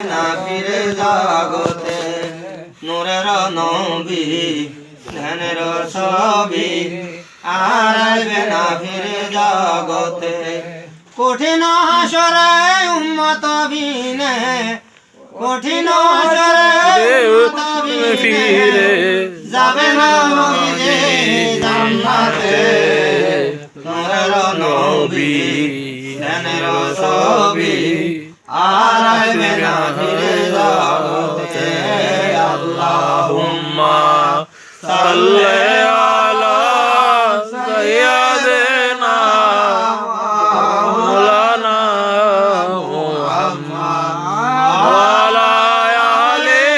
না ফিরে জগতে, নূরের নবী, ধ্যানের ছবি আর আসবে না ফিরে জগতে। কঠিন হাসরে উম্মত বিনে, কঠিন হাসরে উম্মত বিনে যাবে না নবীজি জান্নাতে। নূরের নবী, ধ্যানের ছবি আর আসবে না ফিরে জগতে আল্লাহুম্মা সাল্লি আলা সাইয়্যিদিনা মাওলানা মুহাম্মদ ওয়া আলি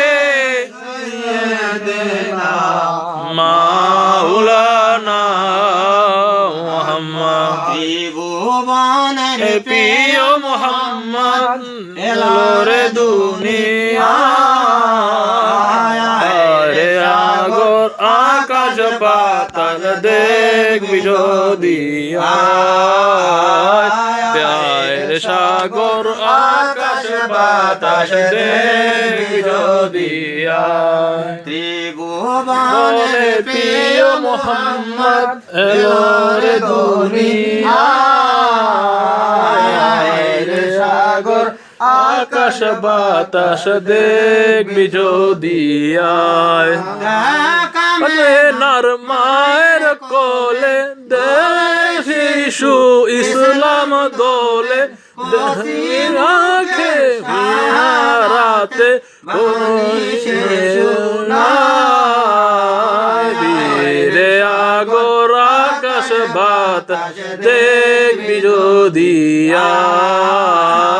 সাইয়্যিদিনা মাওলানা মুহাম্মদ। ত্রিভুবনের এ প্রিয় মোহাম্মদ। এলো রে দুনিয়া। আগর আকাশ পাতাল দেখবি যদি সাগর আকাশ বাতাস দেখবি যদি ত্রিভুবনের বলে প্রিয় মোহাম্মদ এলো রে দুনিয়া। আকাশ বাতাস দেখবি যদি আয়। নার মায়ের কোলে শিশু ইসলাম দোলে। রাখে বিহারাতে বীরে আগর আকাশ বাতাস দেখবি যদি আয়।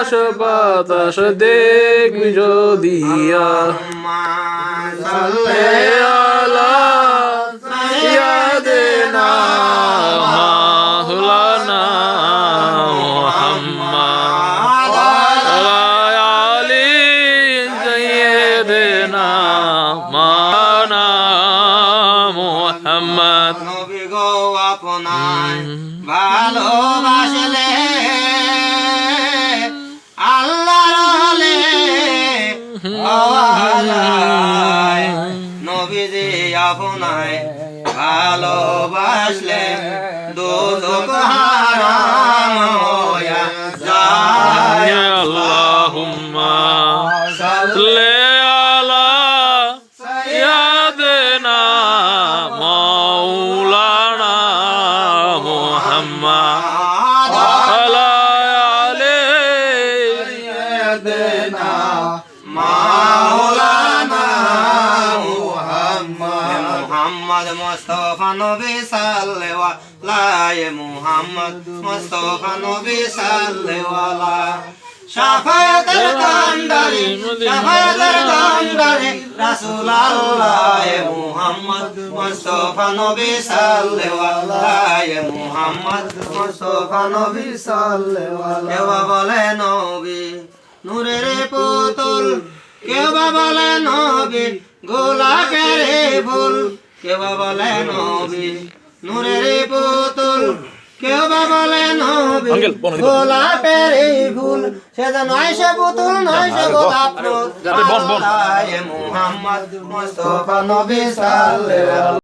আকাশ বাতাস দেখবি যদি মুহাম্মদ। আলা ভালোবাসলে দুদক হারাম হইয়া যায় আল্লাহুম্মা সাল্লি আলা সাইয়্যিদিনা মাওলানা মুহাম্মদ মুস্তাফা নবী আলাইহি মুহাম্মদ, মুস্তাফা নবী আলাইহি শাফায়াতের কান্ডারি শাফায়াতের কান্ডারি রাসূল আল্লাহ মুহাম্মদ, মুস্তাফা নবী সাল্লাল্লাহু মুহাম্মদ, মুস্তাফা নবী সাল্লাল্লাহু। কেউ বলে নবী, নূরের পুতুল। কেউ বা বলে নবী, গোলাপের ফুল কেউ বলেন বলে নবী নূরের পুতুল। কেউ বা বলে নবী গোলাপের এই ফুল। সে যে নয় পুতুল নয় সে গোলাপ বন, বন। নবী সাল্লাল্লাহু